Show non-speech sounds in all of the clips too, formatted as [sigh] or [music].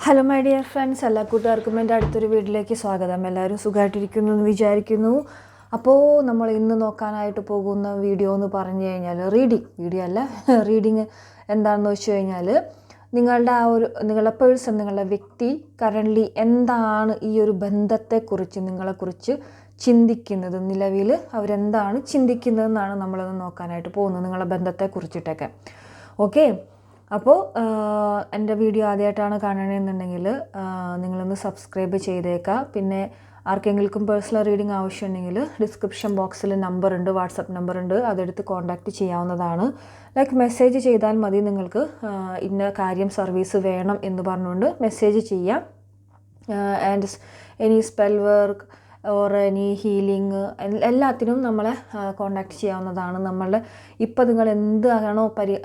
Hello my dear friends എല്ലാ കൂട്ടുകാർക്കും എന്റെ അടുത്തൊരു വീട്ടിലേക്ക് സ്വാഗതം. എല്ലാവരും സുഖമായിട്ടിരിക്കുന്നു എന്ന് വിചാരിക്കുന്നു. അപ്പോൾ നമ്മൾ ഇന്ന് നോക്കാനായിട്ട് പോകുന്ന വീഡിയോ എന്ന് പറഞ്ഞു കഴിഞ്ഞാൽ റീഡിങ് വീഡിയോ അല്ല [laughs] റീഡിങ് എന്താണെന്ന് വെച്ച് കഴിഞ്ഞാൽ നിങ്ങളുടെ ആ ഒരു നിങ്ങളുടെ പേഴ്സൺ നിങ്ങളുടെ വ്യക്തി കറന്റ്ലി എന്താണ് ഈ ഒരു ബന്ധത്തെക്കുറിച്ച് നിങ്ങളെക്കുറിച്ച് ചിന്തിക്കുന്നത്? നിലവിൽ അവരെന്താണ് ചിന്തിക്കുന്നതെന്നാണ് നമ്മളത് നോക്കാനായിട്ട് പോകുന്നത് നിങ്ങളുടെ ബന്ധത്തെക്കുറിച്ചിട്ടൊക്കെ. ഓക്കെ അപ്പോൾ എന്റെ വീഡിയോ ആദ്യമായിട്ടാണ് കാണണമെന്നുണ്ടെങ്കിൽ നിങ്ങളൊന്ന് സബ്സ്ക്രൈബ് ചെയ്തേക്കുക പിന്നെ ആർക്കെങ്കിലും പേഴ്സണൽ റീഡിംഗ് ആവശ്യമുണ്ടെങ്കിൽ ഡിസ്ക്രിപ്ഷൻ ബോക്സിൽ നമ്പർ ഉണ്ട് വാട്സപ്പ് നമ്പർ ഉണ്ട് അതെടുത്ത് കോൺടാക്റ്റ് ചെയ്യാവുന്നതാണ്. ലൈക്ക് മെസ്സേജ് ചെയ്താൽ മതി നിങ്ങൾക്ക്. ഇന്ന കാര്യം സർവീസ് വേണം എന്ന് പറഞ്ഞുകൊണ്ട് മെസ്സേജ് ചെയ്യാം. And any spell work or any healing എല്ലാത്തിനും നമ്മളെ കോണ്ടാക്ട് ചെയ്യാവുന്നതാണ്. നമ്മളുടെ ഇപ്പം നിങ്ങൾ എന്താണോ പരി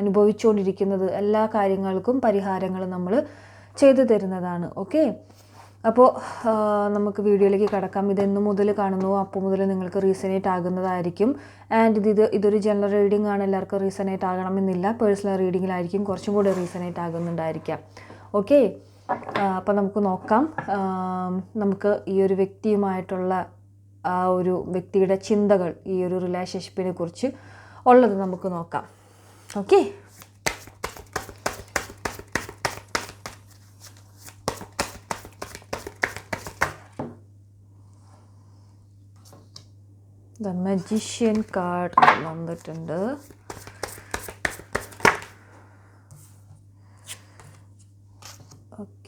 അനുഭവിച്ചുകൊണ്ടിരിക്കുന്നത് എല്ലാ കാര്യങ്ങൾക്കും പരിഹാരങ്ങൾ നമ്മൾ ചെയ്തു തരുന്നതാണ്. ഓക്കെ അപ്പോൾ നമുക്ക് വീഡിയോയിലേക്ക് കിടക്കാം. ഇതെന്ന് മുതൽ കാണുന്നു. അപ്പോൾ മുതൽ നിങ്ങൾക്ക് റീസനേറ്റ് ആകുന്നതായിരിക്കും. ആൻഡ് ഇത് ഇതൊരു ജനറൽ റീഡിംഗ് ആണ്. എല്ലാവർക്കും റീസനേറ്റ് ആകണമെന്നില്ല. പേഴ്സണൽ റീഡിങ്ങിലായിരിക്കും കുറച്ചും കൂടി റീസനേറ്റ് ആകുന്നുണ്ടായിരിക്കാം. ഓക്കെ അപ്പോൾ നമുക്ക് നോക്കാം. നമുക്ക് ഈ ഒരു വ്യക്തിയുമായിട്ടുള്ള ആ ഒരു വ്യക്തിയുടെ ചിന്തകൾ ഈ ഒരു റിലേഷൻഷിപ്പിനെ കുറിച്ച് ഉള്ളത് നമുക്ക് നോക്കാം. ഓക്കെ? ദ മജീഷ്യൻ കാർഡ് വന്നിട്ടുണ്ട്.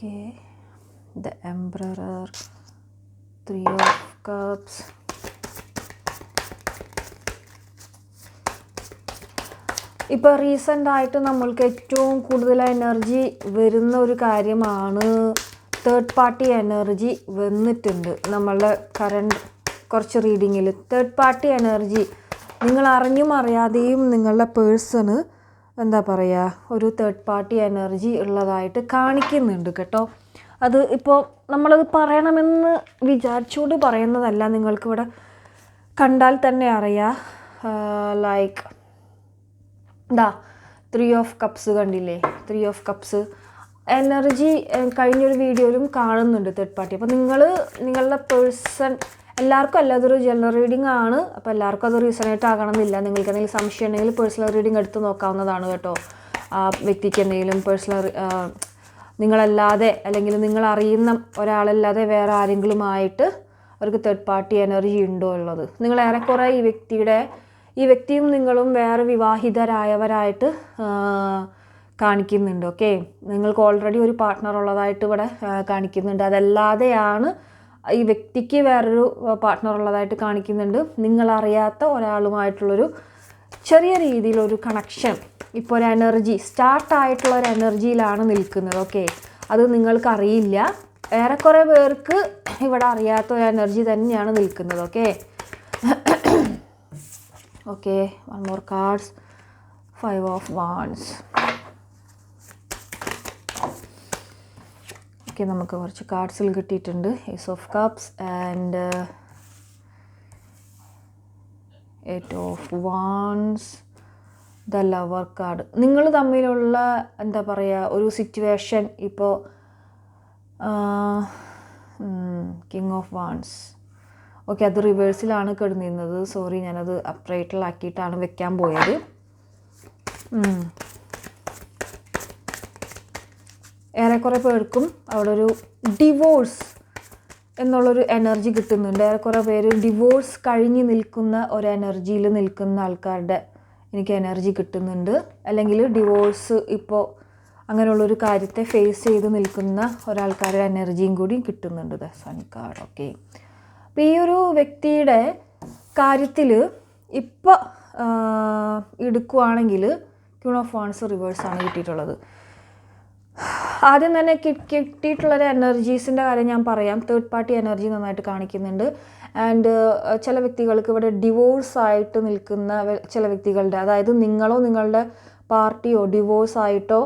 Okay the emperor three of cups ഇപ്പോൾ റീസെന്റ് ആയിട്ട് നമ്മൾക്ക് ഏറ്റവും കൂടുതൽ എനർജി വരുന്ന ഒരു കാര്യമാണ് തേർഡ് പാർട്ടി എനർജി വന്നിട്ടുണ്ട് നമ്മളുടെ കറണ്ട് കുറച്ച് റീഡിങ്ങിൽ തേർഡ് പാർട്ടി എനർജി നിങ്ങൾ അറിഞ്ഞും അറിയാതെയും നിങ്ങളുടെ പേഴ്സണ് എന്താ പറയുക ഒരു തേർഡ് പാർട്ടി എനർജി ഉള്ളതായിട്ട് കാണിക്കുന്നുണ്ട് കേട്ടോ. അത് ഇപ്പോൾ നമ്മളത് പറയണമെന്ന് വിചാരിച്ചുകൊണ്ട് പറയുന്നതല്ല നിങ്ങൾക്കിവിടെ കണ്ടാൽ തന്നെ അറിയാം. ലൈക്ക് ദാ ത്രീ ഓഫ് കപ്സ് കണ്ടില്ലേ? ത്രീ ഓഫ് കപ്സ് എനർജി കഴിഞ്ഞൊരു വീഡിയോയിലും കാണുന്നുണ്ട് തേർഡ് പാർട്ടി അപ്പോൾ നിങ്ങൾ നിങ്ങളുടെ പേഴ്സൺ എല്ലാവർക്കും അല്ല ജനറൽ റീഡിംഗ് ആണ്. അപ്പോൾ എല്ലാവർക്കും അത് റീസണേറ്റ് ആകണമെന്നില്ല. നിങ്ങൾക്ക് എന്തെങ്കിലും സംശയം ഉണ്ടെങ്കിൽ പേഴ്സണൽ റീഡിംഗ് എടുത്ത് നോക്കാവുന്നതാണ് കേട്ടോ. ആ വ്യക്തിക്ക് എന്തെങ്കിലും പേഴ്സണൽ നിങ്ങളല്ലാതെ അല്ലെങ്കിൽ നിങ്ങൾ അറിയുന്ന ഒരാളല്ലാതെ വേറെ ആരെങ്കിലുമായിട്ട് അവർക്ക് തേർഡ് പാർട്ടി എനർജി ഉണ്ടോ ഉള്ളത്? നിങ്ങൾ ഏറെക്കുറെ ഈ വ്യക്തിയുടെ ഈ വ്യക്തിയും നിങ്ങളും വേറെ വിവാഹിതരായവരായിട്ട് കാണിക്കുന്നുണ്ട് ഓക്കെ നിങ്ങൾക്ക് ഓൾറെഡി ഒരു പാർട്ട്ണർ ഉള്ളതായിട്ട് ഇവിടെ കാണിക്കുന്നുണ്ട്. അതല്ലാതെയാണ് ഈ വ്യക്തിക്ക് വേറൊരു പാർട്ട്ണർ ഉള്ളതായിട്ട് കാണിക്കുന്നുണ്ട്. നിങ്ങളറിയാത്ത ഒരാളുമായിട്ടുള്ളൊരു ചെറിയ രീതിയിലൊരു കണക്ഷൻ ഇപ്പോൾ ഒരു എനർജി സ്റ്റാർട്ടായിട്ടുള്ള ഒരു എനർജിയിലാണ് നിൽക്കുന്നത് ഓക്കെ അത് നിങ്ങൾക്കറിയില്ല. ഏറെക്കുറെ പേർക്ക് ഇവിടെ അറിയാത്ത ഒരു എനർജി തന്നെയാണ് നിൽക്കുന്നത് okay okay one more cards five of wands okay നമുക്ക് കുറച്ച് കാർഡ്സിൽ കിട്ടിയിട്ടുണ്ട്. Ace of cups and eight of wands the lover card നിങ്ങൾ തമ്മിലുള്ള എന്താ പറയുക ഒരു സിറ്റുവേഷൻ ഇപ്പോൾ കിങ് ഓഫ് വാൺസ് ഓക്കെ അത് റിവേഴ്സിലാണ് കിടന്നിരുന്നത്. സോറി ഞാനത് അപ്രൈറ്റിലാക്കിയിട്ടാണ് വെക്കാൻ പോയത്. ഏറെക്കുറെ പേർക്കും അവിടെ ഒരു ഡിവോഴ്സ് എന്നുള്ളൊരു എനർജി കിട്ടുന്നുണ്ട്. ഏറെക്കുറെ പേര് ഡിവോഴ്സ് കഴിഞ്ഞ് നിൽക്കുന്ന ഒരു എനർജിയിൽ നിൽക്കുന്ന ആൾക്കാരുടെ എനിക്ക് എനർജി കിട്ടുന്നുണ്ട്. അല്ലെങ്കിൽ ഡിവോഴ്സ് ഇപ്പോൾ അങ്ങനെയുള്ളൊരു കാര്യത്തെ ഫേസ് ചെയ്ത് നിൽക്കുന്ന ഒരാൾക്കാരുടെ എനർജിയും കൂടി കിട്ടുന്നുണ്ട്. The sun card okay. അപ്പോൾ ഈ ഒരു വ്യക്തിയുടെ കാര്യത്തിൽ ഇപ്പോൾ എടുക്കുവാണെങ്കിൽ ക്യൂൺ ഓഫ് വാൺസ് റിവേഴ്സാണ് കിട്ടിയിട്ടുള്ളത്. ആദ്യം തന്നെ കിട്ടിയിട്ടുള്ളൊരു എനർജീസിന്റെ കാര്യം ഞാൻ പറയാം. തേർഡ് പാർട്ടി എനർജി നന്നായിട്ട് കാണിക്കുന്നുണ്ട്. ആൻഡ് ചില വ്യക്തികൾക്ക് ഇവിടെ ഡിവോഴ്സ് ആയിട്ട് നിൽക്കുന്ന ചില വ്യക്തികളുടെ അതായത് നിങ്ങളോ നിങ്ങളുടെ പാർട്ടിയോ ഡിവോഴ്സ് ആയിട്ടോ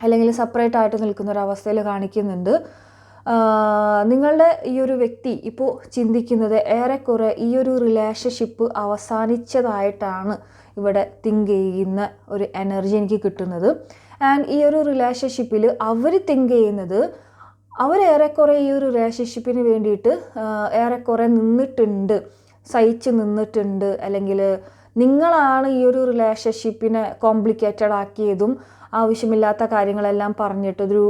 അല്ലെങ്കിൽ സെപ്പറേറ്റ് ആയിട്ട് നിൽക്കുന്ന ഒരു അവസ്ഥയിൽ കാണിക്കുന്നുണ്ട്. നിങ്ങളുടെ ഈ ഒരു വ്യക്തി ഇപ്പോൾ ചിന്തിക്കുന്നത് ഏറെക്കുറെ ഈ ഒരു റിലേഷൻഷിപ്പ് അവസാനിച്ചതായിട്ടാണ് ഇവിടെ തിങ്ക് ചെയ്യുന്ന ഒരു എനർജി എനിക്ക് കിട്ടുന്നത്. ആൻഡ് ഈ ഒരു റിലേഷൻഷിപ്പിൽ അവർ തിങ്ക് ചെയ്യുന്നത് അവരേറെക്കുറെ ഈ ഒരു റിലേഷൻഷിപ്പിന് വേണ്ടിയിട്ട് ഏറെക്കുറെ നിന്നിട്ടുണ്ട് സഹിച്ച് നിന്നിട്ടുണ്ട്. അല്ലെങ്കിൽ നിങ്ങളാണ് ഈ ഒരു റിലേഷൻഷിപ്പിനെ കോംപ്ലിക്കേറ്റഡ് ആക്കിയതും ആവശ്യമില്ലാത്ത കാര്യങ്ങളെല്ലാം പറഞ്ഞിട്ട് ഒരു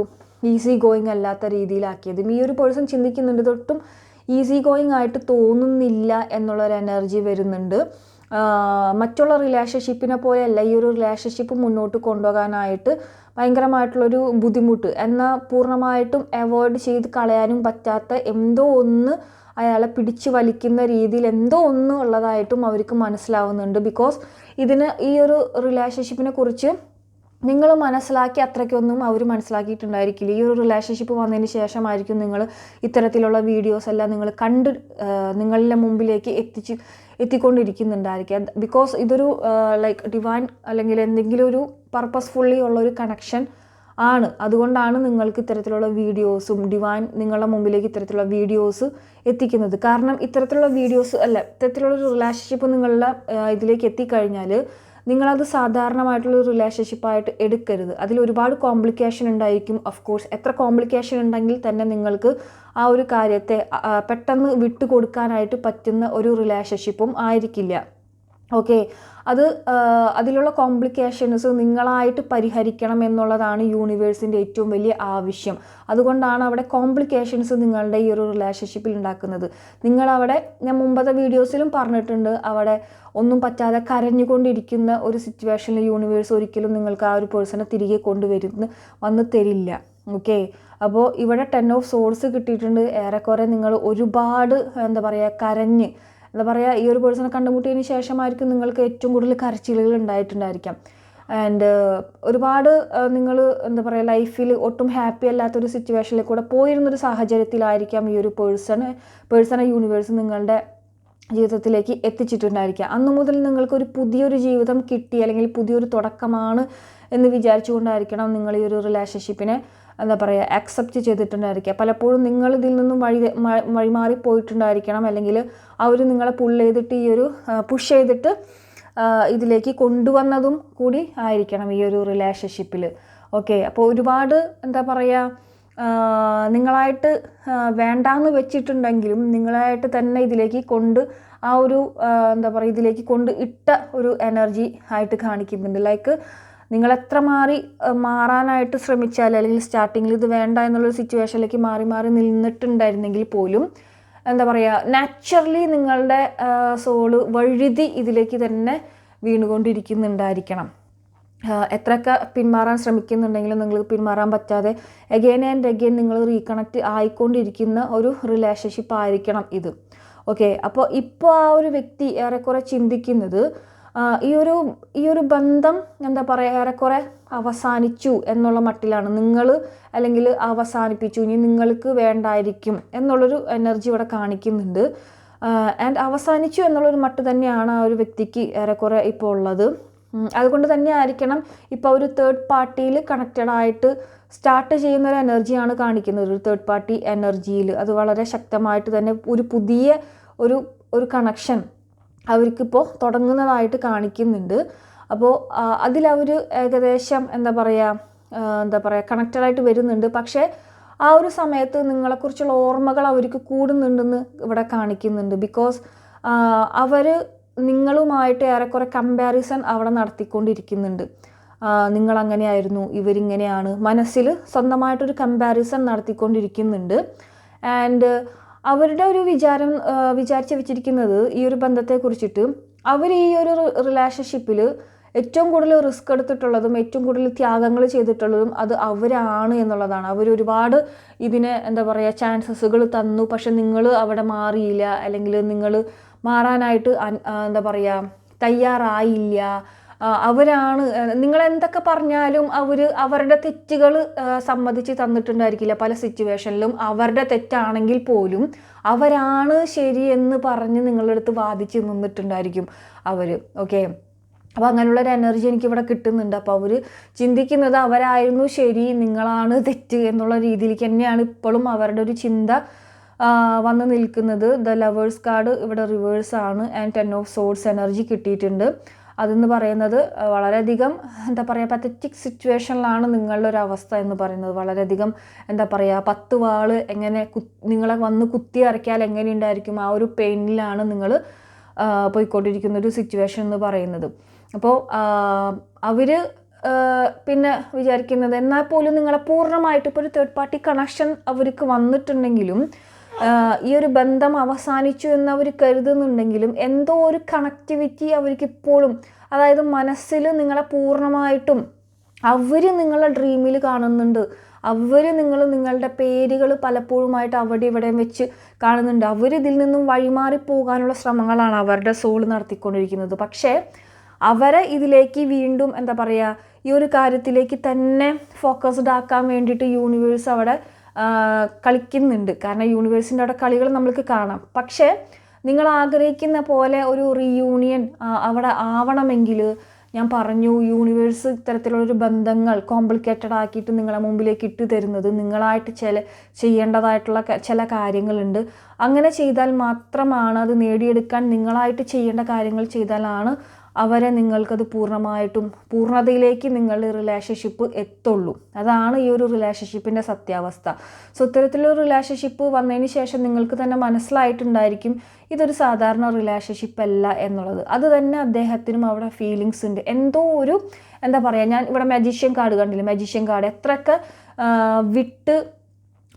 ഈസി ഗോയിങ് അല്ലാത്ത രീതിയിലാക്കിയതും ഈ ഒരു പേഴ്സൺ ചിന്തിക്കുന്നുണ്ട്. തൊട്ടും ഈസി ഗോയിങ് ആയിട്ട് തോന്നുന്നില്ല എന്നുള്ളൊരു എനർജി വരുന്നുണ്ട്. മറ്റുള്ള റിലേഷൻഷിപ്പിനെ പോലെയല്ല ഈ ഒരു റിലേഷൻഷിപ്പ് മുന്നോട്ട് കൊണ്ടുപോകാനായിട്ട് ഭയങ്കരമായിട്ടുള്ളൊരു ബുദ്ധിമുട്ട്. എന്നാൽ പൂർണമായിട്ടും അവോയ്ഡ് ചെയ്ത് കളയാനും പറ്റാത്ത എന്തോ ഒന്ന് അയാളെ പിടിച്ചു വലിക്കുന്ന രീതിയിൽ എന്തോ ഒന്ന് ഉള്ളതായിട്ടും അവർക്ക് മനസ്സിലാവുന്നുണ്ട്. ബിക്കോസ് ഇതിന് ഈ ഒരു റിലേഷൻഷിപ്പിനെ കുറിച്ച് നിങ്ങൾ മനസ്സിലാക്കി അത്രയ്ക്കൊന്നും അവർ മനസ്സിലാക്കിയിട്ടുണ്ടായിരിക്കില്ല. ഈ ഒരു റിലേഷൻഷിപ്പ് വന്നതിന് ശേഷമായിരിക്കും നിങ്ങൾ ഇത്തരത്തിലുള്ള വീഡിയോസ് എല്ലാം നിങ്ങൾ കണ്ട് നിങ്ങളുടെ മുമ്പിലേക്ക് എത്തിച്ച് എത്തിക്കൊണ്ടിരിക്കുന്നുണ്ടായിരിക്കുക ബിക്കോസ് ഇതൊരു ലൈക്ക് ഡിവൈൻ അല്ലെങ്കിൽ എന്തെങ്കിലും ഒരു പർപ്പസ്ഫുള്ളി ഉള്ള ഒരു കണക്ഷൻ ആണ്. അതുകൊണ്ടാണ് നിങ്ങൾക്ക് ഇത്തരത്തിലുള്ള വീഡിയോസും ഡിവൈൻ നിങ്ങളുടെ മുമ്പിലേക്ക് ഇത്തരത്തിലുള്ള വീഡിയോസ് എത്തിക്കുന്നത്. കാരണം ഇത്തരത്തിലുള്ള വീഡിയോസ് അല്ല ഇത്തരത്തിലുള്ള ഒരു റിലേഷൻഷിപ്പ് നിങ്ങളുടെ ഇതിലേക്ക് എത്തിക്കഴിഞ്ഞാൽ നിങ്ങളത് സാധാരണമായിട്ടുള്ള റിലേഷൻഷിപ്പായിട്ട് എടുക്കരുത്. അതിൽ ഒരുപാട് കോംപ്ലിക്കേഷൻ ഉണ്ടായിരിക്കും. ഓഫ് കോഴ്സ് എത്ര കോംപ്ലിക്കേഷൻ ഉണ്ടെങ്കിൽ തന്നെ നിങ്ങൾക്ക് ആ ഒരു കാര്യത്തെ പെട്ടെന്ന് വിട്ടുകൊടുക്കാനായിട്ട് പറ്റുന്ന ഒരു റിലേഷൻഷിപ്പും ആയിരിക്കില്ല. ഓക്കെ അത് അതിലുള്ള കോംപ്ലിക്കേഷൻസ് നിങ്ങളായിട്ട് പരിഹരിക്കണം എന്നുള്ളതാണ് യൂണിവേഴ്സിന്റെ ഏറ്റവും വലിയ ആവശ്യം. അതുകൊണ്ടാണ് അവിടെ കോംപ്ലിക്കേഷൻസ് നിങ്ങളുടെ ഈ ഒരു റിലേഷൻഷിപ്പിൽ ഉണ്ടാക്കുന്നത്. നിങ്ങളവിടെ ഞാൻ മുമ്പത്തെ വീഡിയോസിലും പറഞ്ഞിട്ടുണ്ട് അവിടെ ഒന്നും പറ്റാതെ കരഞ്ഞുകൊണ്ടിരിക്കുന്ന ഒരു സിറ്റുവേഷനിൽ യൂണിവേഴ്സ് ഒരിക്കലും നിങ്ങൾക്ക് ആ ഒരു പേഴ്സണെ തിരികെ കൊണ്ടുവരുന്ന വന്ന് തരില്ല. ഓക്കെ അപ്പോൾ ഇവിടെ ടെൻ ഓഫ് സോഴ്സ് കിട്ടിയിട്ടുണ്ട്. ഏറെക്കുറെ നിങ്ങൾ ഒരുപാട് എന്താ പറയുക കരഞ്ഞ് എന്താ പറയുക ഈ ഒരു പേഴ്സണെ കണ്ടുമുട്ടിയതിന് ശേഷമായിരിക്കും നിങ്ങൾക്ക് ഏറ്റവും കൂടുതൽ കരച്ചിലുകൾ ഉണ്ടായിട്ടുണ്ടായിരിക്കാം. ആൻഡ് ഒരുപാട് നിങ്ങൾ എന്താ പറയുക ലൈഫിൽ ഒട്ടും ഹാപ്പി അല്ലാത്തൊരു സിറ്റുവേഷനിൽ കൂടെ പോയിരുന്നൊരു സാഹചര്യത്തിലായിരിക്കാം ഈ ഒരു പേഴ്സണ് പേഴ്സണെ യൂണിവേഴ്സ് നിങ്ങളുടെ ജീവിതത്തിലേക്ക് എത്തിച്ചിട്ടുണ്ടായിരിക്കുക. അന്നു മുതൽ നിങ്ങൾക്കൊരു പുതിയൊരു ജീവിതം കിട്ടി അല്ലെങ്കിൽ പുതിയൊരു തുടക്കമാണ് എന്ന് വിചാരിച്ചുകൊണ്ടായിരിക്കണം നിങ്ങൾ ഈ ഒരു റിലേഷൻഷിപ്പിനെ എന്താ പറയുക അക്സെപ്റ്റ് ചെയ്തിട്ടുണ്ടായിരിക്കുക. പലപ്പോഴും നിങ്ങൾ ഇതിൽ നിന്നും വഴി വഴിമാറി പോയിട്ടുണ്ടായിരിക്കണം. അല്ലെങ്കിൽ അവർ നിങ്ങളെ പുൾ ചെയ്തിട്ട് ഈ ഒരു പുഷ് ചെയ്തിട്ട് ഇതിലേക്ക് കൊണ്ടുവന്നതും കൂടി ആയിരിക്കണം ഈ ഒരു റിലേഷൻഷിപ്പിൽ ഓക്കെ അപ്പോൾ ഒരുപാട് എന്താ പറയുക നിങ്ങളായിട്ട് വേണ്ടാന്ന് വെച്ചിട്ടുണ്ടെങ്കിലും നിങ്ങളായിട്ട് തന്നെ ഇതിലേക്ക് കൊണ്ട് ആ ഒരു എന്താ പറയുക ഇതിലേക്ക് കൊണ്ട് ഇട്ട ഒരു എനർജി ആയിട്ട് കാണിക്കുന്നുണ്ട്. ലൈക്ക് നിങ്ങൾ എത്ര മാറി മാറാനായിട്ട് ശ്രമിച്ചാൽ അല്ലെങ്കിൽ സ്റ്റാർട്ടിങ്ങിൽ ഇത് വേണ്ട എന്നുള്ളൊരു സിറ്റുവേഷനിലേക്ക് മാറി മാറി നിന്നിട്ടുണ്ടായിരുന്നെങ്കിൽ പോലും എന്താ പറയുക നാച്ചുറലി നിങ്ങളുടെ സോൾ വഴുതി ഇതിലേക്ക് തന്നെ വീണുകൊണ്ടിരിക്കുന്നുണ്ടായിരിക്കണം. എത്രയൊക്കെ പിന്മാറാൻ ശ്രമിക്കുന്നുണ്ടെങ്കിലും നിങ്ങൾ പിന്മാറാൻ പറ്റാതെ എഗെയിൻ ആൻഡ് എഗെയിൻ നിങ്ങൾ റീകണക്ട് ആയിക്കൊണ്ടിരിക്കുന്ന ഒരു റിലേഷൻഷിപ്പ് ആയിരിക്കണം ഇത്. ഓക്കെ അപ്പോൾ ഇപ്പോൾ ആ ഒരു വ്യക്തി ഏറെക്കുറെ ചിന്തിക്കുന്നത് ഈ ഒരു ഈ ഒരു ബന്ധം എന്താ പറയുക ഏറെക്കുറെ അവസാനിച്ചു എന്നുള്ള മട്ടിലാണ്. നിങ്ങൾ അല്ലെങ്കിൽ അവസാനിപ്പിച്ചു. ഇനി നിങ്ങൾക്ക് വേണ്ടായിരിക്കും എന്നുള്ളൊരു എനർജി ഇവിടെ കാണിക്കുന്നുണ്ട്. ആൻഡ് അവസാനിച്ചു എന്നുള്ളൊരു മട്ട് തന്നെയാണ് ആ ഒരു വ്യക്തിക്ക് ഏറെക്കുറെ ഇപ്പോൾ ഉള്ളത്. അതുകൊണ്ട് തന്നെ ആയിരിക്കണം ഇപ്പോൾ ഒരു തേർഡ് പാർട്ടിയിൽ കണക്റ്റഡ് ആയിട്ട് സ്റ്റാർട്ട് ചെയ്യുന്ന ഒരു എനർജിയാണ് കാണിക്കുന്നത്. ഒരു തേർഡ് പാർട്ടി എനർജിയിൽ അത് വളരെ ശക്തമായിട്ട് തന്നെ ഒരു പുതിയ ഒരു ഒരു കണക്ഷൻ അവർക്കിപ്പോൾ തുടങ്ങുന്നതായിട്ട് കാണിക്കുന്നുണ്ട്. അപ്പോൾ അതിലവർ ഏകദേശം എന്താ പറയുക എന്താ പറയുക കണക്റ്റഡായിട്ട് വരുന്നുണ്ട്. പക്ഷേ ആ ഒരു സമയത്ത് നിങ്ങളെക്കുറിച്ചുള്ള ഓർമ്മകൾ അവർക്ക് കൂടുന്നുണ്ടെന്ന് ഇവിടെ കാണിക്കുന്നുണ്ട്. ബിക്കോസ് അവർ നിങ്ങളുമായിട്ട് ഏറെക്കുറെ കമ്പാരിസൺ അവിടെ നടത്തിക്കൊണ്ടിരിക്കുന്നുണ്ട്. നിങ്ങളങ്ങനെയായിരുന്നു ഇവരിങ്ങനെയാണ് മനസ്സിൽ സ്വന്തമായിട്ടൊരു കമ്പാരിസൺ നടത്തിക്കൊണ്ടിരിക്കുന്നുണ്ട്. ആൻഡ് അവരുടെ ഒരു വിചാരം വിചാരിച്ച് വെച്ചിരിക്കുന്നത് ഈ ഒരു ബന്ധത്തെ കുറിച്ചിട്ട് അവർ ഈ ഒരു റിലേഷൻഷിപ്പിൽ ഏറ്റവും കൂടുതൽ റിസ്ക് എടുത്തിട്ടുള്ളതും ഏറ്റവും കൂടുതൽ ത്യാഗങ്ങൾ ചെയ്തിട്ടുള്ളതും അത് അവരാണ് എന്നുള്ളതാണ്. അവർ ഒരുപാട് ഇതിനെ എന്താ പറയുക ചാൻസസുകൾ തന്നു. പക്ഷെ നിങ്ങൾ അവിടെ മാറിയില്ല. അല്ലെങ്കിൽ നിങ്ങൾ മാറാനായിട്ട് എന്താ പറയുക തയ്യാറായില്ല. അവരാണ് നിങ്ങൾ എന്തൊക്കെ പറഞ്ഞാലും അവർ അവരുടെ തെറ്റുകൾ സമ്മതിച്ച് തന്നിട്ടുണ്ടായിരിക്കില്ല. പല സിറ്റുവേഷനിലും അവരുടെ തെറ്റാണെങ്കിൽ പോലും അവരാണ് ശരി എന്ന് പറഞ്ഞ് നിങ്ങളുടെ അടുത്ത് വാദിച്ച് നിന്നിട്ടുണ്ടായിരിക്കും അവർ ഓക്കെ അപ്പോൾ അങ്ങനെയുള്ള ഒരു എനർജി എനിക്കിവിടെ കിട്ടുന്നുണ്ട്. അപ്പോൾ അവർ ചിന്തിക്കുന്നത് അവരായിരുന്നു ശരി നിങ്ങളാണ് തെറ്റ് എന്നുള്ള രീതിയിലേക്ക് തന്നെയാണ് ഇപ്പോഴും അവരുടെ ഒരു ചിന്ത വന്ന് നിൽക്കുന്നത്. ദ ലവേഴ്സ് കാർഡ് ഇവിടെ റിവേഴ്സ് ആണ്. And ten of swords energy കിട്ടിയിട്ടുണ്ട്. അതെന്ന് പറയുന്നത് വളരെയധികം എന്താ പറയുക പത്തറ്റിക് സിറ്റുവേഷനിലാണ് നിങ്ങളുടെ ഒരു അവസ്ഥ എന്ന് പറയുന്നത്. വളരെയധികം എന്താ പറയുക പത്ത് വാൾ എങ്ങനെ നിങ്ങളെ വന്ന് കുത്തി അരയ്ക്കാൽ എങ്ങനെ ഉണ്ടായിരിക്കും ആ ഒരു പെയിനിലാണ് നിങ്ങൾ പോയിക്കൊണ്ടിരിക്കുന്ന ഒരു സിറ്റുവേഷൻ എന്ന് പറയുന്നത്. അപ്പോൾ അവർ പിന്നെ വിചാരിക്കുന്നത് എന്നാൽ പോലും നിങ്ങളെ പൂർണമായിട്ട് ഇപ്പോൾ ഒരു തേർഡ് പാർട്ടി കണക്ഷൻ അവർക്ക് വന്നിട്ടുണ്ടെങ്കിലും ഈ ഒരു ബന്ധം അവസാനിച്ചു എന്ന് അവർ കരുതുന്നുണ്ടെങ്കിലും എന്തോ ഒരു കണക്ടിവിറ്റി അവർക്ക് ഇപ്പോഴും അതായത് മനസ്സിൽ നിങ്ങളെ പൂർണമായിട്ടും അവർ നിങ്ങളെ ഡ്രീമിൽ കാണുന്നുണ്ട്. അവർ നിങ്ങൾ നിങ്ങളുടെ പേരുകൾ പലപ്പോഴുമായിട്ട് അവിടെ ഇവിടെ വെച്ച് കാണുന്നുണ്ട്. അവർ ഇതിൽ നിന്നും വഴിമാറി പോകാനുള്ള ശ്രമങ്ങളാണ് അവരുടെ സോൾ നടത്തിക്കൊണ്ടിരിക്കുന്നത്. പക്ഷേ അവരെ ഇതിലേക്ക് വീണ്ടും എന്താ പറയുക ഈ ഒരു കാര്യത്തിലേക്ക് തന്നെ ഫോക്കസ്ഡ് ആക്കാൻ വേണ്ടിയിട്ട് യൂണിവേഴ്സ് അവിടെ കളിക്കുന്നുണ്ട്. കാരണം യൂണിവേഴ്സിന്റെ അവിടെ കളികൾ നമ്മൾക്ക് കാണാം. പക്ഷേ നിങ്ങൾ ആഗ്രഹിക്കുന്ന പോലെ ഒരു റീയൂണിയൻ അവിടെ ആവണമെങ്കിൽ ഞാൻ പറഞ്ഞു യൂണിവേഴ്സ് ഇത്തരത്തിലുള്ളൊരു ബന്ധങ്ങൾ കോംപ്ലിക്കേറ്റഡ് ആക്കിയിട്ട് നിങ്ങളെ മുമ്പിലേക്ക് ഇട്ട് തരുന്നത് നിങ്ങളായിട്ട് ചില ചെയ്യേണ്ടതായിട്ടുള്ള ചില കാര്യങ്ങളുണ്ട്. അങ്ങനെ ചെയ്താൽ മാത്രമാണ് അത് നേടിയെടുക്കാൻ നിങ്ങളായിട്ട് ചെയ്യേണ്ട കാര്യങ്ങൾ ചെയ്താലാണ് അവരെ നിങ്ങൾക്കത് പൂർണമായിട്ടും പൂർണതയിലേക്ക് നിങ്ങളുടെ റിലേഷൻഷിപ്പ് എത്തുള്ളൂ. അതാണ് ഈ ഒരു റിലേഷൻഷിപ്പിന്റെ സത്യാവസ്ഥ. സോ ഇത്തരത്തിലൊരു റിലേഷൻഷിപ്പ് വന്നതിന് ശേഷം നിങ്ങൾക്ക് തന്നെ മനസ്സിലായിട്ടുണ്ടായിരിക്കും ഇതൊരു സാധാരണ റിലേഷൻഷിപ്പ് അല്ല എന്നുള്ളത്. അത് തന്നെ അദ്ദേഹത്തിനും അവിടെ ഫീലിങ്സ് ഉണ്ട്. എന്തോ ഒരു എന്താ പറയുക ഞാൻ ഇവിടെ മജീഷ്യൻ കാർഡ് കണ്ടില്ല? മജീഷ്യൻ കാർഡ് എത്രയൊക്കെ വിട്ട്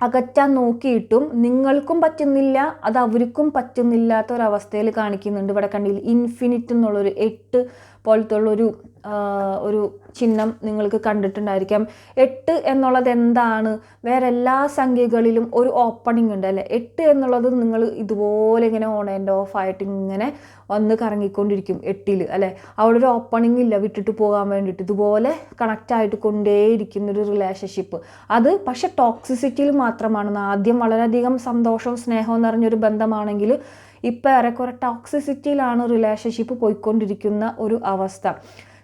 അകറ്റാൻ നോക്കിയിട്ടും നിങ്ങൾക്കും പറ്റുന്നില്ല അത് അവർക്കും പറ്റുന്നില്ലാത്ത ഒരവസ്ഥയിൽ കാണിക്കുന്നുണ്ട്. ഇവിടെ കണ്ടിൽ ഇൻഫിനിറ്റ് എന്നുള്ളൊരു എട്ട് പോലത്തെ ഉള്ളൊരു ആ, ഒരു ചിഹ്നം നിങ്ങൾക്ക് കണ്ടിട്ടുണ്ടായിരിക്കാം. എട്ട് എന്നുള്ളത് എന്താണ്? വേറെ എല്ലാ സംഖ്യകളിലും ഒരു ഓപ്പണിംഗ് ഉണ്ട് അല്ലേ? എട്ട് എന്നുള്ളത് നിങ്ങൾ ഇതുപോലെ ഇങ്ങനെ ഓൺ ആൻഡ് ഓഫ് ആയിട്ട് ഇങ്ങനെ വന്ന് കറങ്ങിക്കൊണ്ടിരിക്കും എട്ടിൽ അല്ലേ? അവിടെ ഒരു ഓപ്പണിംഗ് ഇല്ല വിട്ടിട്ട് പോകാൻ വേണ്ടിയിട്ട്. ഇതുപോലെ കണക്റ്റ് ആയിട്ട് കൊണ്ടേയിരിക്കുന്ന ഒരു റിലേഷൻഷിപ്പ് അത് പക്ഷെ ടോക്സിസിറ്റിയിൽ മാത്രമാണ്. ആദ്യം വളരെയധികം സന്തോഷവും സ്നേഹവും നിറഞ്ഞൊരു ബന്ധമാണെങ്കിൽ ഇപ്പം ഏറെക്കുറെ ടോക്സിസിറ്റിയിലാണ് റിലേഷൻഷിപ്പ് പോയിക്കൊണ്ടിരിക്കുന്ന ഒരു അവസ്ഥ.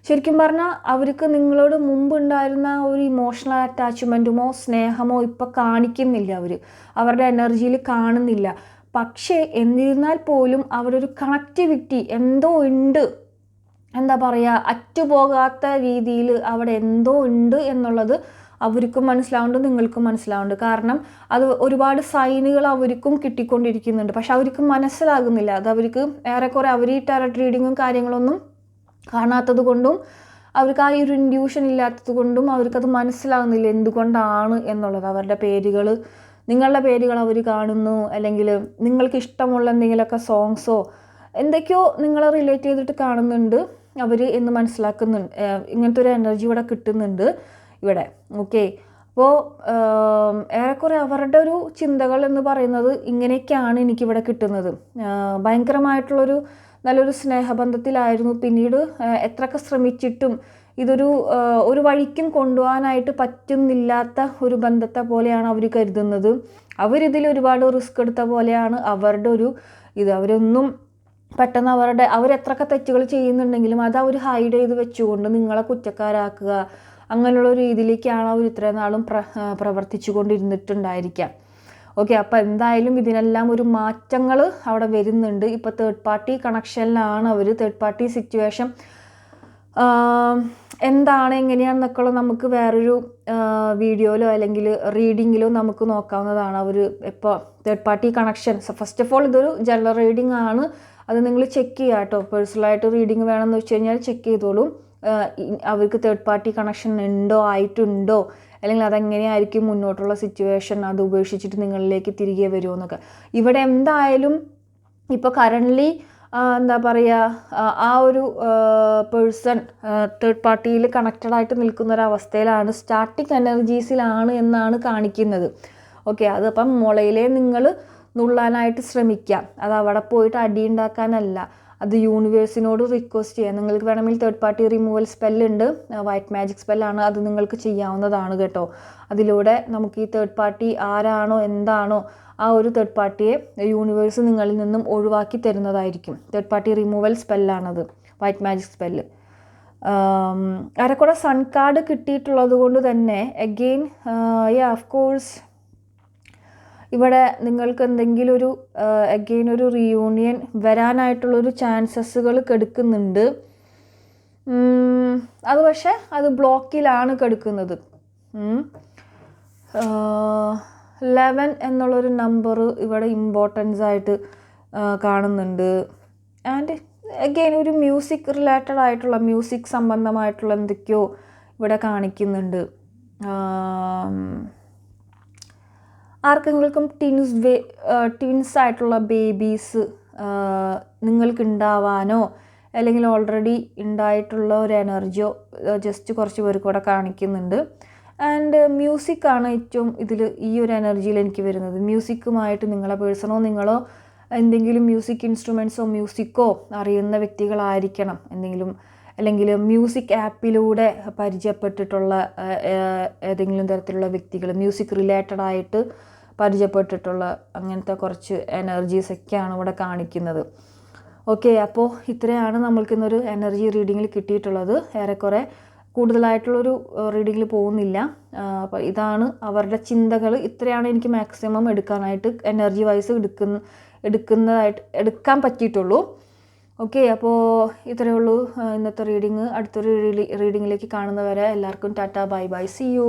ശരിക്കും പറഞ്ഞാൽ അവർക്ക് നിങ്ങളോട് മുമ്പ് ഉണ്ടായിരുന്ന ഒരു ഇമോഷണൽ അറ്റാച്ച്മെന്റുമോ സ്നേഹമോ ഇപ്പോൾ കാണിക്കുന്നില്ല അവർ അവരുടെ എനർജിയിൽ കാണുന്നില്ല. പക്ഷേ എന്നിരുന്നാൽ പോലും അവരൊരു കണക്റ്റിവിറ്റി എന്തോ ഉണ്ട്. എന്താ പറയുക അറ്റുപോകാത്ത രീതിയിൽ അവിടെ എന്തോ ഉണ്ട് എന്നുള്ളത് അവർക്കും മനസ്സിലാവുന്നുണ്ട് നിങ്ങൾക്കും മനസ്സിലാവുന്നുണ്ട്. കാരണം അത് ഒരുപാട് സൈനുകൾ അവർക്കും കിട്ടിക്കൊണ്ടിരിക്കുന്നുണ്ട്. പക്ഷെ അവർക്ക് മനസ്സിലാകുന്നില്ല. അത് അവർക്ക് ഏറെക്കുറെ അവർ ഈ ടാരറ്റ് റീഡിങ്ങും കാര്യങ്ങളൊന്നും കാണാത്തത് കൊണ്ടും അവർക്ക് ആ ഒരു ഇൻഡ്യൂഷൻ ഇല്ലാത്തത് കൊണ്ടും അവർക്കത് മനസ്സിലാകുന്നില്ല എന്തുകൊണ്ടാണ് എന്നുള്ളത്. അവരുടെ പേരുകൾ നിങ്ങളുടെ പേരുകൾ അവർ കാണുന്നു അല്ലെങ്കിൽ നിങ്ങൾക്ക് ഇഷ്ടമുള്ള എന്തെങ്കിലുമൊക്കെ സോങ്സോ എന്തൊക്കെയോ നിങ്ങളെ റിലേറ്റ് ചെയ്തിട്ട് കാണുന്നുണ്ട് അവർ എന്ന് മനസ്സിലാക്കുന്നുണ്ട്. ഇങ്ങനത്തെ ഒരു എനർജി ഇവിടെ കിട്ടുന്നുണ്ട് ഇവിടെ. ഓക്കെ അപ്പോൾ ഏറെക്കുറെ അവരുടെ ഒരു ചിന്തകൾ എന്ന് പറയുന്നത് ഇങ്ങനെയൊക്കെയാണ് എനിക്കിവിടെ കിട്ടുന്നത്. ഭയങ്കരമായിട്ടുള്ളൊരു നല്ലൊരു സ്നേഹബന്ധത്തിലായിരുന്നു. പിന്നീട് എത്രയൊക്കെ ശ്രമിച്ചിട്ടും ഇതൊരു ഒരു വഴിക്കും കൊണ്ടുപോകാനായിട്ട് പറ്റുന്നില്ലാത്ത ഒരു ബന്ധത്തെ പോലെയാണ് അവർ കരുതുന്നത്. അവരിതിൽ ഒരുപാട് റിസ്ക് എടുത്ത പോലെയാണ് അവരുടെ ഒരു ഇത്. അവരൊന്നും പെട്ടെന്ന് അവരുടെ അവരെത്രയൊക്കെ തെറ്റുകൾ ചെയ്യുന്നുണ്ടെങ്കിലും അത് അവർ ഹൈഡ് ചെയ്ത് വെച്ചുകൊണ്ട് നിങ്ങളെ കുറ്റക്കാരാക്കുക അങ്ങനെയുള്ള രീതിയിലേക്കാണ് അവർ ഇത്രയും നാളും പ്ര പ്രവർത്തിച്ചു കൊണ്ടിരുന്നിട്ടുണ്ടായിരിക്കാം ഓക്കെ അപ്പോൾ എന്തായാലും ഇതിനെല്ലാം ഒരു മാറ്റങ്ങൾ അവിടെ വരുന്നുണ്ട്. ഇപ്പോൾ തേർഡ് പാർട്ടി കണക്ഷനിലാണ് അവർ തേർഡ് പാർട്ടി സിറ്റുവേഷൻ എന്താണ് എങ്ങനെയാണെന്നൊക്കെ നമുക്ക് വേറൊരു വീഡിയോയിലോ അല്ലെങ്കിൽ റീഡിങ്ങിലോ നമുക്ക് നോക്കാവുന്നതാണ്. അവർ ഇപ്പോൾ third party connection first of all ഇതൊരു ജനറൽ റീഡിംഗ് ആണ്. അത് നിങ്ങൾ ചെക്ക് ചെയ്യുക കേട്ടോ. പേഴ്സണലായിട്ട് റീഡിങ് വേണമെന്ന് വെച്ച് കഴിഞ്ഞാൽ ചെക്ക് ചെയ്തോളൂ. അവർക്ക് തേർഡ് പാർട്ടി കണക്ഷൻ ഉണ്ടോ ആയിട്ടുണ്ടോ? അല്ലെങ്കിൽ അതെങ്ങനെയായിരിക്കും മുന്നോട്ടുള്ള സിറ്റുവേഷൻ അത് ഉപേക്ഷിച്ചിട്ട് നിങ്ങളിലേക്ക് തിരികെ വരുമോ എന്നൊക്കെ. ഇവിടെ എന്തായാലും ഇപ്പോൾ കറന്റ്ലി എന്താ പറയുക ആ ഒരു പേഴ്സൺ തേർഡ് പാർട്ടിയിൽ കണക്റ്റഡ് ആയിട്ട് നിൽക്കുന്ന ഒരു അവസ്ഥയിലാണ് സ്റ്റാർട്ടിങ് എനർജീസിലാണ് എന്നാണ് കാണിക്കുന്നത്. ഓക്കെ അതപ്പം മുളയിലെ നിങ്ങൾ നുള്ളാനായിട്ട് ശ്രമിക്കാം അത് അവിടെ പോയിട്ട് അടി ഉണ്ടാക്കാനല്ല. അത് യൂണിവേഴ്സിനോട് റിക്വസ്റ്റ് ചെയ്യാം. നിങ്ങൾക്ക് വേണമെങ്കിൽ തേർഡ് പാർട്ടി റിമൂവൽ സ്പെല്ലുണ്ട് വൈറ്റ് മാജിക് സ്പെല്ലാണ് അത് നിങ്ങൾക്ക് ചെയ്യാവുന്നതാണ് കേട്ടോ. അതിലൂടെ നമുക്ക് ഈ തേർഡ് പാർട്ടി ആരാണോ എന്താണോ ആ ഒരു തേർഡ് പാർട്ടിയെ യൂണിവേഴ്സ് നിങ്ങളിൽ നിന്നും ഒഴിവാക്കി തരുന്നതായിരിക്കും. തേർഡ് പാർട്ടി റിമൂവൽ സ്പെല്ലാണത് വൈറ്റ് മാജിക് സ്പെല്ല് അരക്കുറ സൺ കാർഡ് കിട്ടിയിട്ടുള്ളത് കൊണ്ട് തന്നെ അഗെയിൻ യാ ഓഫ് കോഴ്സ് ഇവിടെ നിങ്ങൾക്ക് എന്തെങ്കിലും ഒരു അഗെയിൻ ഒരു റീയൂണിയൻ വരാനായിട്ടുള്ളൊരു ചാൻസസുകൾ കെടുക്കുന്നുണ്ട്. അത് പക്ഷേ അത് ബ്ലോക്കിലാണ് കെടുക്കുന്നത്. ലെവൻ എന്നുള്ളൊരു നമ്പർ ഇവിടെ ഇമ്പോർട്ടൻസ് ആയിട്ട് കാണുന്നുണ്ട്. ആൻഡ് അഗെയിൻ ഒരു മ്യൂസിക് റിലേറ്റഡ് ആയിട്ടുള്ള മ്യൂസിക് സംബന്ധമായിട്ടുള്ള എന്തൊക്കെയോ ഇവിടെ കാണിക്കുന്നുണ്ട്. ആർക്കെങ്കിലും ട്വിൻസ് വേ ട്വിൻസ് ആയിട്ടുള്ള ബേബീസ് നിങ്ങൾക്ക് ഉണ്ടാവാനോ അല്ലെങ്കിൽ ഓൾറെഡി ഉണ്ടായിട്ടുള്ള ഒരു എനർജിയോ ജസ്റ്റ് കുറച്ച് പേർക്ക് കൂടെ കാണിക്കുന്നുണ്ട്. ആൻഡ് മ്യൂസിക്കാണ് ഏറ്റവും ഇതിൽ ഈ ഒരു എനർജിയിൽ എനിക്ക് വരുന്നത്. മ്യൂസിക്കുമായിട്ട് നിങ്ങളെ പേഴ്സണോ നിങ്ങളോ എന്തെങ്കിലും മ്യൂസിക് ഇൻസ്ട്രുമെൻസോ മ്യൂസിക്കോ അറിയുന്ന വ്യക്തികളായിരിക്കണം. എന്തെങ്കിലും അല്ലെങ്കിൽ മ്യൂസിക് ആപ്പിലൂടെ പരിചയപ്പെട്ടിട്ടുള്ള ഏതെങ്കിലും തരത്തിലുള്ള വ്യക്തികൾ മ്യൂസിക് റിലേറ്റഡ് ആയിട്ട് പരിചയപ്പെട്ടിട്ടുള്ള അങ്ങനത്തെ കുറച്ച് എനർജീസ് ഒക്കെയാണ് ഇവിടെ കാണിക്കുന്നത്. ഓക്കെ അപ്പോൾ ഇത്രയാണ് നമ്മൾക്കിന്നൊരു എനർജി റീഡിങ്ങിൽ കിട്ടിയിട്ടുള്ളത്. ഏറെക്കുറെ കൂടുതലായിട്ടുള്ളൊരു റീഡിങ്ങിൽ പോകുന്നില്ല. അപ്പോൾ ഇതാണ് അവരുടെ ചിന്തകൾ. ഇത്രയാണ് എനിക്ക് മാക്സിമം എടുക്കാനായിട്ട് എനർജി വൈസ് എടുക്കുന്ന എടുക്കുന്നതായിട്ട് എടുക്കാൻ പറ്റിയിട്ടുള്ളൂ. ഓക്കെ അപ്പോൾ ഇത്രയേ ഉള്ളൂ. ഇന്നത്തെ റീഡിങ് അടുത്തൊരു റീഡിങ്ങിലേക്ക് കാണുന്നവരെ എല്ലാവർക്കും tata bye bye. See you